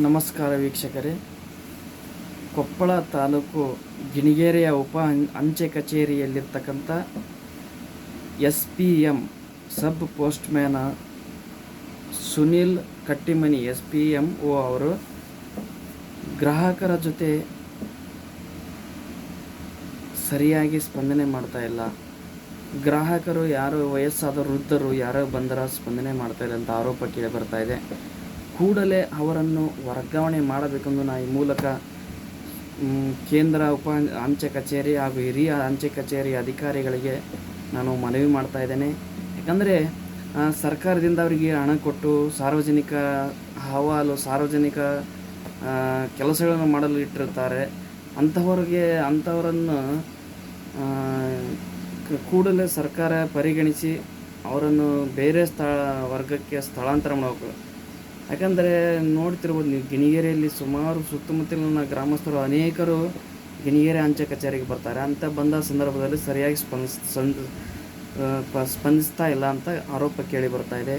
ನಮಸ್ಕಾರ ವೀಕ್ಷಕರೇ. ಕೊಪ್ಪಳ ತಾಲೂಕು ಗಿಣಿಗೇರಿಯ ಉಪ ಅಂಚೆ ಕಚೇರಿಯಲ್ಲಿರ್ತಕ್ಕಂಥ S P M sub ಪೋಸ್ಟ್ಮ್ಯಾನ Sunil Kattimani S P M O ಅವರು ಗ್ರಾಹಕರ ಜೊತೆ ಸರಿಯಾಗಿ ಸ್ಪಂದನೆ ಮಾಡ್ತಾ ಇಲ್ಲ. ಗ್ರಾಹಕರು ಯಾರು ವಯಸ್ಸಾದ ವೃದ್ಧರು ಯಾರೋ ಬಂದರ ಸ್ಪಂದನೆ ಮಾಡ್ತಾ ಇಲ್ಲ ಅಂತ ಆರೋಪ ಕೇಳಿ ಬರ್ತಾ ಇದೆ. ಕೂಡಲೇ ಅವರನ್ನು ವರ್ಗಾವಣೆ ಮಾಡಬೇಕೆಂದು ನಾ ಈ ಮೂಲಕ ಕೇಂದ್ರ ಉಪ ಅಂಚೆ ಕಚೇರಿ ಹಾಗೂ ಹಿರಿಯ ಅಂಚೆ ಕಚೇರಿ ಅಧಿಕಾರಿಗಳಿಗೆ ನಾನು ಮನವಿ ಮಾಡ್ತಾ ಇದ್ದೇನೆ. ಯಾಕಂದರೆ ಸರ್ಕಾರದಿಂದ ಅವರಿಗೆ ಹಣ ಕೊಟ್ಟು ಸಾರ್ವಜನಿಕ ಅಹವಾಲು, ಸಾರ್ವಜನಿಕ ಕೆಲಸಗಳನ್ನು ಮಾಡಲು ಇಟ್ಟಿರ್ತಾರೆ ಅಂಥವ್ರಿಗೆ, ಅಂಥವರನ್ನು ಕೂಡಲೇ ಸರ್ಕಾರ ಪರಿಗಣಿಸಿ ಅವರನ್ನು ಬೇರೆ ಸ್ಥಳ, ವರ್ಗಕ್ಕೆ ಸ್ಥಳಾಂತರ ಮಾಡಬೇಕು. ಯಾಕಂದರೆ ನೋಡ್ತಿರ್ಬೋದು ನೀವು ಗಿಣಿಗೆರೆಯಲ್ಲಿ ಸುಮಾರು ಸುತ್ತಮುತ್ತಲಿನ ಗ್ರಾಮಸ್ಥರು ಅನೇಕರು ಗಿಣಿಗೆರೆ ಅಂಚೆ ಕಚೇರಿಗೆ ಬರ್ತಾರೆ. ಅಂತ ಬಂದ ಸಂದರ್ಭದಲ್ಲಿ ಸರಿಯಾಗಿ ಸ್ಪಂದಿಸ್ ಸ್ಪಂದಿಸ್ತಾ ಇಲ್ಲ ಅಂತ ಆರೋಪ ಕೇಳಿ ಬರ್ತಾ ಇದೆ.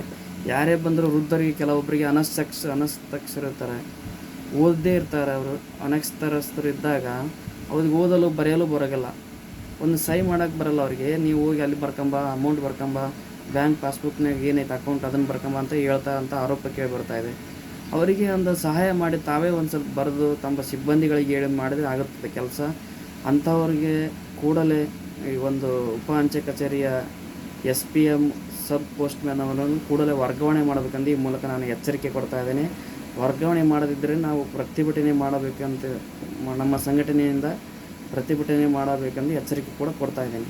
ಯಾರೇ ಬಂದರೂ ವೃದ್ಧರಿಗೆ ಕೆಲವೊಬ್ಬರಿಗೆ ಅನಸ್ತಕ್ಷ ಇರ್ತಾರೆ ಓದದೇ ಇರ್ತಾರೆ ಅವರು. ಅನಕ್ಷರಸ್ಥರು ಇದ್ದಾಗ ಅವ್ರಿಗೆ ಓದಲು, ಬರೆಯಲು ಬರೋಲ್ಲ ಒಂದು ಸೈ ಮಾಡೋಕ್ಕೆ ಬರಲ್ಲ ಅವರಿಗೆ. ನೀವು ಹೋಗಿ ಅಲ್ಲಿ ಬರ್ಕೊಂಬ ಅಮೌಂಟ್ ಬರ್ಕೊಂಬ ಬ್ಯಾಂಕ್ ಪಾಸ್ಬುಕ್ನಾಗ ಏನೈತೆ ಅಕೌಂಟ್ ಅದನ್ನು ಬರ್ಕೊಂಬ ಅಂತ ಹೇಳ್ತಾ ಅಂತ ಆರೋಪ ಕೇಳಿ ಬರ್ತಾ ಇದೆ. ಅವರಿಗೆ ಒಂದು ಸಹಾಯ ಮಾಡಿ ತಾವೇ ಒಂದು ಸ್ವಲ್ಪ ಬರೆದು ತಮ್ಮ ಸಿಬ್ಬಂದಿಗಳಿಗೆ ಹೇಳಿ ಮಾಡಿದರೆ ಆಗುತ್ತದೆ ಕೆಲಸ. ಅಂಥವ್ರಿಗೆ ಕೂಡಲೇ ಈ ಒಂದು ಉಪ ಅಂಚೆ ಕಚೇರಿಯ S P M sub postman ಅವರನ್ನು ಕೂಡಲೇ ವರ್ಗಾವಣೆ ಮಾಡಬೇಕಂದು ಈ ಮೂಲಕ ನಾನು ಎಚ್ಚರಿಕೆ ಕೊಡ್ತಾ ಇದ್ದೇನೆ. ವರ್ಗಾವಣೆ ಮಾಡದಿದ್ದರೆ ನಾವು ಪ್ರತಿಭಟನೆ ಮಾಡಬೇಕಂತ ನಮ್ಮ ಸಂಘಟನೆಯಿಂದ ಪ್ರತಿಭಟನೆ ಮಾಡಬೇಕೆಂದು ಎಚ್ಚರಿಕೆ ಕೂಡ ಕೊಡ್ತಾ ಇದ್ದೇನೆ.